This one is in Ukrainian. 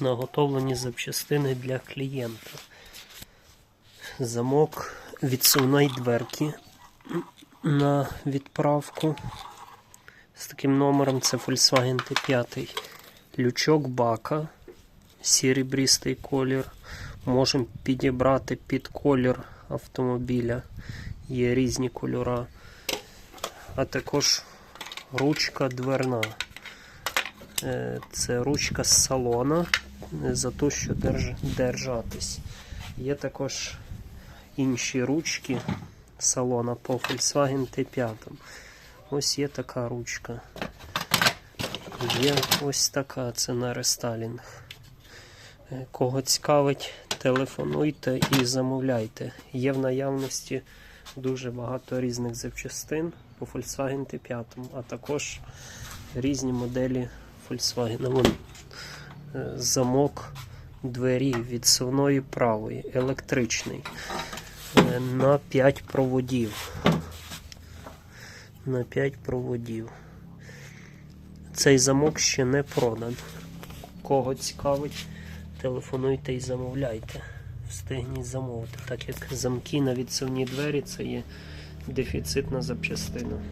наготовлені запчастини для клієнта. Замок відсувної дверки на відправку. З таким номером це Volkswagen T5. Лючок бака, сірібрістий колір. Можемо підібрати під колір автомобіля. Є різні кольори. А також ручка дверна. Е, Це ручка з салона е, за те, що держ- держатись. Є також інші ручки салона по Volkswagen T5. Ось є така ручка. Є ось така, це на рестайлінг. Е, Кого цікавить, телефонуйте і замовляйте. Є в наявності дуже багато різних запчастин по Volkswagen T5, а також різні моделі Volkswagen. Вон, е, замок двері відсувної правої, електричний. Е, На 5 проводів. На 5 проводів. Цей замок ще не продан. Кого цікавить, телефонуйте і замовляйте. Встигніть замовити, так як замки на відсувні двері це є дефіцитна запчастина.